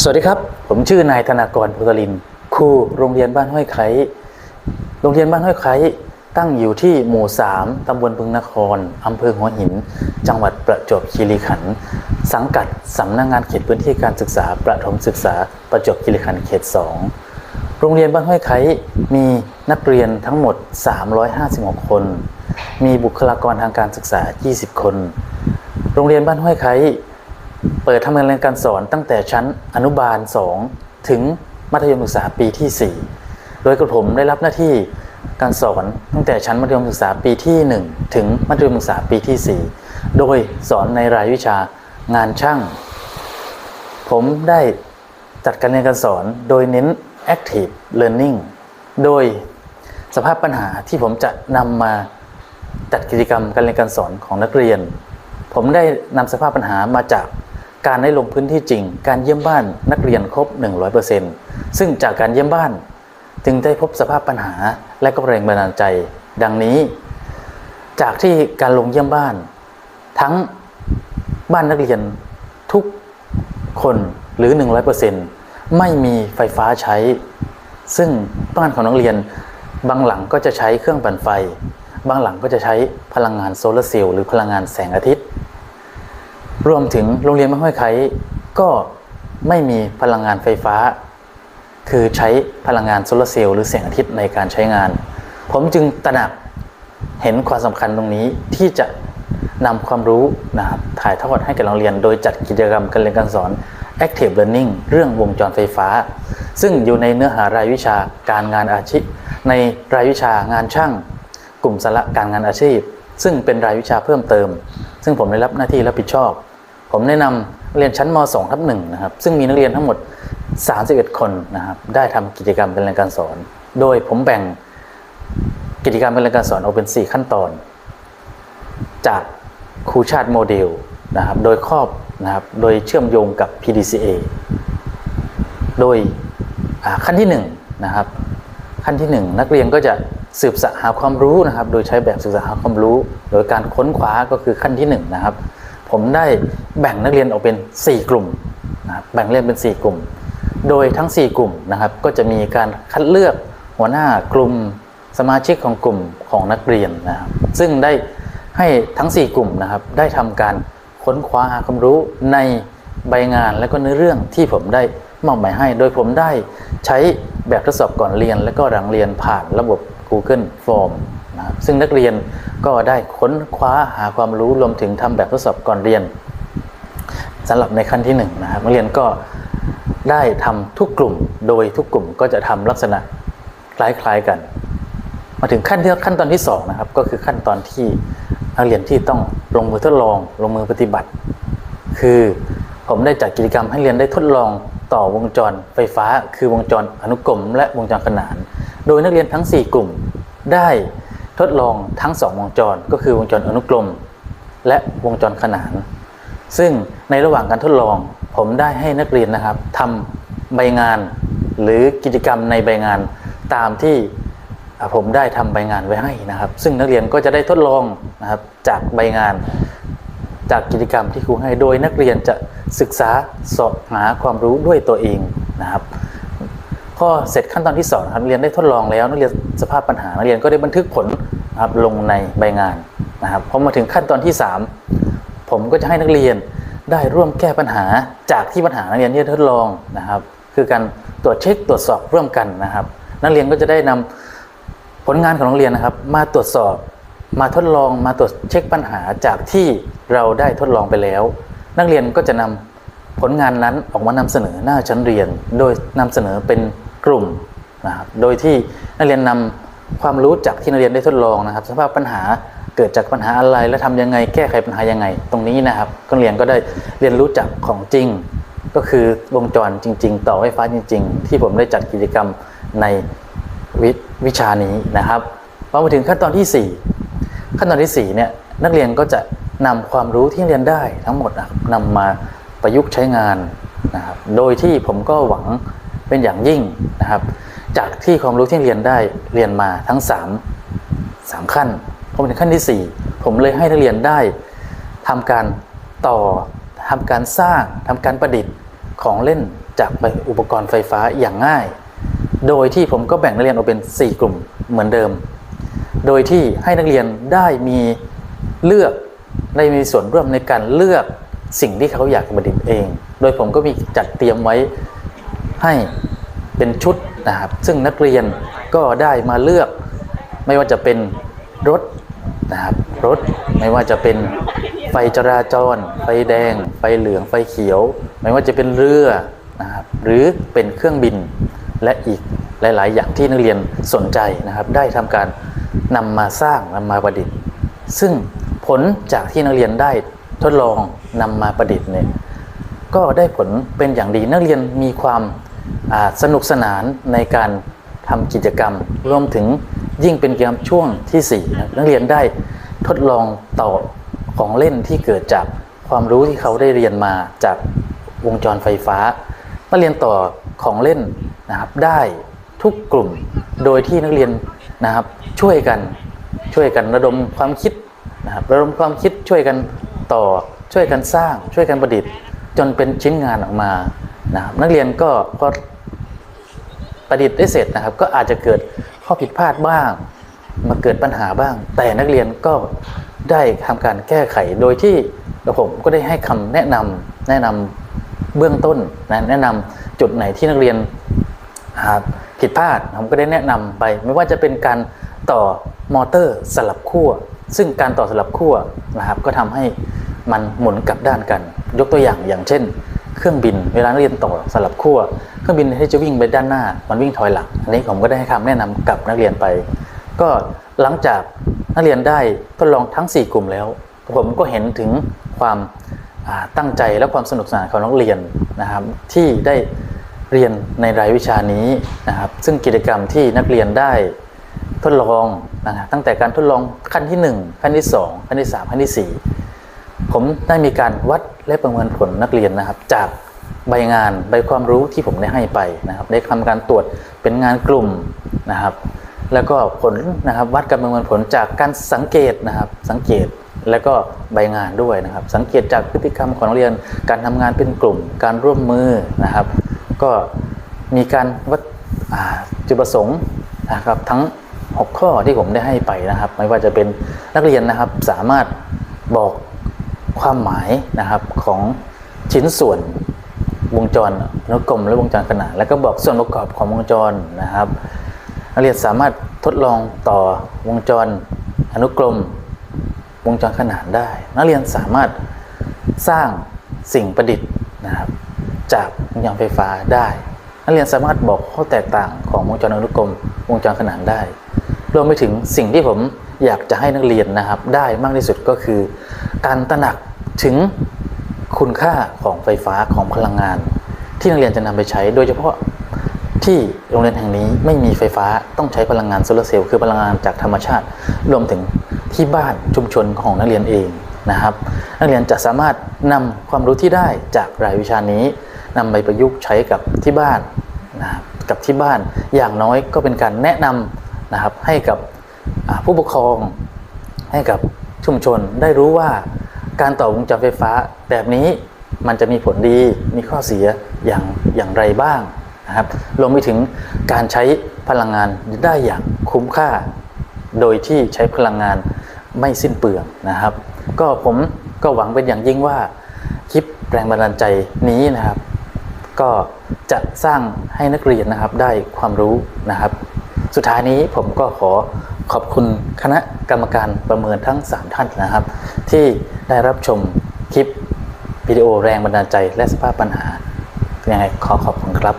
สวัสดีครับ ผมชื่อนายธนากรพุทธลิน ครูโรงเรียนบ้านห้วยไคร้โรงเรียนบ้านห้วยไคร้ตั้งอยู่ที่หมู่ 3 ตำบลพึงนคร อำเภอหัวหิน จังหวัดประจวบคีรีขันธ์ สังกัดสำนักงงานเขตพื้นที่การศึกษา ประถมศึกษาประจวบคีรีขันธ์เขต 2 โรงเรียนบ้านห้วยไคร้มีนักเรียนทั้งหมด 356 คน มีบุคลากรทางการศึกษา 20 คน โรงเรียนบ้านห้วยไคร้ เปิดทำการเรียนการสอนตั้งแต่ชั้นอนุบาล 2 ถึงมัธยมศึกษาปีที่ 4 โดยกระผมได้รับหน้าที่การสอนตั้งแต่ชั้นมัธยมศึกษาปีที่ 1 ถึงมัธยมศึกษาปีที่ 4 โดยสอนในรายวิชางานช่าง ผมได้จัดการเรียนการสอนโดยเน้น active learning โดยสภาพปัญหาที่ผมจะนำมาจัดกิจกรรมการเรียนการสอนของนักเรียน ผมได้นำสภาพปัญหามาจาก การได้ลงพื้นที่จริง การเยี่ยมบ้านนักเรียนครบ 100%ซึ่งจากการเยี่ยมบ้าน จึงได้พบสภาพปัญหาและก็แรงบันดาลใจ ดังนี้ จากที่การลงเยี่ยมบ้าน ทั้งบ้านนักเรียนทุกคนหรือ 100%ไม่มีไฟฟ้าใช้ ซึ่งบ้านของนักเรียนบางหลังก็จะใช้เครื่องปั่นไฟ บางหลังก็จะใช้พลังงานโซลาร์เซลล์หรือพลังงานแสงอาทิตย์ รวมถึงโรงเรียนบ้านห้วยไคร้ก็ไม่มีพลังงานไฟฟ้า คือใช้พลังงานโซลาร์เซลล์หรือแสงอาทิตย์ในการใช้งาน ผมจึงตระหนักเห็นความสำคัญตรงนี้ที่จะนำความรู้นะครับถ่ายทอดให้กับโรงเรียน โดยจัดกิจกรรมการเรียนการสอน Active Learning เรื่องวงจรไฟฟ้า ซึ่งอยู่ในเนื้อหารายวิชาการงานอาชีพ ในรายวิชางานช่าง กลุ่มสาระการงานอาชีพ ซึ่งเป็นรายวิชาเพิ่มเติม ซึ่งผมได้รับหน้าที่รับผิดชอบ ผมแนะนำเรียนชั้นม 2 ทับ1นะครับซึ่งมีนักเรียนทั้งหมด 31 คนนะครับได้ทำกิจกรรมการเรียนการสอน โดยผมแบ่งกิจกรรมการเรียนการสอนออกเป็น 4 ขั้นตอน จากครูชาติโมเดลนะครับโดยครอบนะครับโดยเชื่อมโยงกับ PDCA โดยขั้นที่1นงนะครับขั้นที่ 1 นักเรียนก็จะสืบสหาความรู้นะครับ โดยใช้แบบศึกษาหาความรู้ โดยการค้นคว้าก็คือขั้นที่1นะครับ ผมได้แบ่งนักเรียนออกเป็น 4 กลุ่มนะครับแบ่งเรียนเป็น 4 กลุ่ม โดยทั้ง 4 กลุ่มนะครับ ก็จะมีการคัดเลือกหัวหน้ากลุ่มสมาชิกของกลุ่มของนักเรียนนะครับ ซึ่งได้ให้ทั้ง 4 กลุ่มนะครับ ได้ทำการค้นคว้าหาความรู้ในใบงานและก็เนื้อเรื่องที่ผมได้มอบหมายให้ โดยผมได้ใช้แบบทดสอบก่อนเรียน และก็หลังเรียนผ่านระบบ Google Form นะซึ่งนักเรียนก็ได้ค้นคว้าหาความรู้รวมถึงทำแบบทดสอบก่อนเรียนสำหรับในขั้นที่1นงนะครับนักเรียนก็ได้ทำทุกกลุ่มโดยทุกกลุ่มก็จะทำลักษณะคล้ายๆกัน มาถึงขั้นที่ขั้นตอนที่2นะครับก็คือขั้นตอนที่นักเรียนที่ต้องลงมือทดลองลงมือปฏิบัติ คือผมได้จัดกิจกรรมให้เรียนได้ทดลองต่อวงจรไฟฟ้า คือวงจรอนุกรมและวงจรขนาน โดยนักเรียนทั้ง 4 กลุ่มได้ ทดลองทั้ง 2 วงจรก็คือวงจรอนุกรม และวงจรขนาน ซึ่งในระหว่างการทดลอง ผมได้ให้นักเรียนนะครับทำใบงานหรือกิจกรรมในใบงานตามที่ผมได้ทำใบงานไว้ให้นะครับ ซึ่งนักเรียนก็จะได้ทดลองนะครับจากใบงาน จากกิจกรรมที่ครูให้โดยนักเรียนจะศึกษาสอบหาความรู้ด้วยตัวเองนะครับ พอเสร็จขั้นตอนที่สองนะครับเรียนได้ทดลองแล้วนักเรียนสภาพปัญหานักเรียนก็ได้บันทึกผลนะครับลงในใบงานนะครับพอมาถึงขั้นตอนที่สามผมก็จะให้นักเรียนได้ร่วมแก้ปัญหาจากที่ปัญหานักเรียนที่ทดลองนะครับ คือการตรวจเช็คตรวจสอบร่วมกันนะครับ นักเรียนก็จะได้นำผลงานของโรงเรียนนะครับ มาตรวจสอบมาทดลองมาตรวจเช็คปัญหาจากที่เราได้ทดลองไปแล้ว นักเรียนก็จะนำผลงานนั้นออกมานำเสนอหน้าชั้นเรียน โดยนำเสนอเป็น กลุ่มนะครับโดยที่นักเรียนนำความรู้จากที่นักเรียนได้ทดลองนะครับ สภาพปัญหาเกิดจากปัญหาอะไร และทำยังไงแก้ไขปัญหายังไง ตรงนี้นะครับนักเรียนก็ได้เรียนรู้จากของจริง ก็คือวงจรจริง ๆ ต่อไฟฟ้าจริง ๆ ที่ผมได้จัดกิจกรรมในวิวิชานี้นะครับพอมาถึงขั้นตอนที่ 4 ขั้นตอนที่4เนี่ยนักเรียนก็จะนำความรู้ที่เรียนได้ทั้งหมดนะครับนำมาประยุกต์ใช้งานนะครับโดยที่ผมก็หวัง เป็นอย่างยิ่งนะครับ จากที่ความรู้ที่เรียนได้เรียนมาทั้ง 3 3 ขั้นพอมาถึงขั้นที่ 4 ผมเลยให้นักเรียนได้ทำการต่อทำการสร้างทำการประดิษฐ์ของเล่นจากอุปกรณ์ไฟฟ้าอย่างง่าย โดยที่ผมก็แบ่งนักเรียนออกเป็น 4 กลุ่มเหมือนเดิม โดยที่ให้นักเรียนได้มีเลือกได้มีส่วนร่วมในการเลือกสิ่งที่เขาอยากประดิษฐ์เอง โดยผมก็มีจัดเตรียมไว้ ให้เป็นชุดนะครับ ซึ่งนักเรียนก็ได้มาเลือก ไม่ว่าจะเป็นรถนะครับรถไม่ว่าจะเป็นไฟจราจร ไฟแดง ไฟเหลือง ไฟเขียว ไม่ว่าจะเป็นเรือนะครับหรือเป็นเครื่องบินและอีกหลาย ๆ อย่างที่นักเรียนสนใจนะครับ ได้ทำการนำมาสร้างนำมาประดิษฐ์ ซึ่งผลจากที่นักเรียนได้ทดลองนำมาประดิษฐ์เนี่ยก็ได้ผลเป็นอย่างดีนักเรียนมีความ สนุกสนานในการทำกิจกรรม รวมถึงยิ่งเป็นกิจกรรมช่วงที่4นะนักเรียนได้ทดลองต่อของเล่นที่เกิดจากความรู้ที่เขาได้เรียนมาจากวงจรไฟฟ้านักเรียนต่อของเล่นนะครับได้ทุกกลุ่มโดยที่นักเรียนนะครับช่วยกันช่วยกันระดมความคิดนะครับระดมความคิดช่วยกันต่อช่วยกันสร้างช่วยกันประดิษฐ์ จนเป็นชิ้นงานออกมานะครับนักเรียนก็พอ ประดิษฐ์ได้เสร็จนะครับ ก็อาจจะเกิดข้อผิดพลาดบ้าง มาเกิดปัญหาบ้าง แต่นักเรียนก็ได้ทำการแก้ไขโดยที่ผมก็ได้ให้คำแนะนำแนะนำเบื้องต้นนะแนะนำจุดไหนที่นักเรียนอ่าผิดพลาดผมก็ได้แนะนำไป ไม่ว่าจะเป็นการต่อมอเตอร์สลับขั้วซึ่งการต่อสลับขั้วนะครับก็ทำให้มันหมุนกลับด้านกัน ยกตัวอย่างอย่างเช่น เครื่องบินเวลานักเรียนต่อสลับขั้วเครื่องบินที่จะวิ่งไปด้านหน้ามันวิ่งถอยหลังอันนี้ผมก็ได้ให้คำแนะนำกับนักเรียนไป ก็หลังจากนักเรียนได้ทดลองทั้ง 4 กลุ่มแล้ว ผมก็เห็นถึงความตั้งใจและความสนุกสนานของนักเรียนนะครับที่ได้เรียนในรายวิชานี้นะครับซึ่งกิจกรรมที่นักเรียนได้ทดลองนะครับตั้งแต่การทดลองขั้นที่ 1 ขั้นที่ 2 ขั้นที่ 3 ขั้นที่ 4 ผมได้มีการวัด และประเมินผลนักเรียนนะครับ จากใบงานใบความรู้ที่ผมได้ให้ไปนะครับ ได้ทำการตรวจเป็นงานกลุ่มนะครับ แล้วก็ผลนะครับวัดการประเมินผลจากการสังเกตนะครับ สังเกตแล้วก็ใบงานด้วยนะครับ สังเกตจากพฤติกรรมของนักเรียนการทำงานเป็นกลุ่ม การร่วมมือนะครับ ก็มีการวัดจุดประสงค์นะครับทั้ง 6 ข้อที่ผมได้ให้ไปนะครับ ไม่ว่าจะเป็นนักเรียนนะครับสามารถบอก ความหมายนะครับของชิ้นส่วนวงจรอนุกรมและวงจรขนานแล้วก็บอกส่วนประกอบของวงจรนะครับนักเรียนสามารถทดลองต่อวงจรอนุกรม วงจรขนานได้ นักเรียนสามารถสร้างสิ่งประดิษฐ์นะครับ จากวงจรไฟฟ้าได้ นักเรียนสามารถบอกข้อแตกต่างของวงจรอนุกรม วงจรขนานได้ รวมไปถึงสิ่งที่ผม อยากจะให้นักเรียนนะครับ ได้มากที่สุดก็คือ การตระหนักถึงคุณค่าของไฟฟ้าของพลังงาน ที่นักเรียนจะนำไปใช้ โดยเฉพาะที่โรงเรียนแห่งนี้ไม่มีไฟฟ้าต้องใช้พลังงานโซลาร์เซลล์คือพลังงานจากธรรมชาติ รวมถึงที่บ้านชุมชนของนักเรียนเองนะครับ นักเรียนจะสามารถนำความรู้ที่ได้จากรายวิชานี้นำไปประยุกต์ใช้กับที่บ้านนะครับกับที่บ้านอย่างน้อยก็เป็นการแนะนำนะครับให้กับ ผู้ปกครองให้กับชุมชนได้รู้ว่าการต่อวงจรไฟฟ้าแบบนี้มันจะมีผลดีมีข้อเสียอย่างอย่างไรบ้างนะครับรวมไปถึงการใช้พลังงานได้อย่างคุ้มค่า โดยที่ใช้พลังงานไม่สิ้นเปลืองนะครับ ก็ผมก็หวังเป็นอย่างยิ่งว่าคลิปแรงบันดาลใจนี้นะครับ ก็จะสร้างให้นักเรียนนะครับได้ความรู้นะครับ สุดท้ายนี้ผมก็ขอขอบคุณคณะกรรมการประเมินทั้ง 3 ท่านนะครับ ที่ได้รับชมคลิปวิดีโอแรงบันดาลใจและสภาพปัญหายังไงขอขอบคุณครับ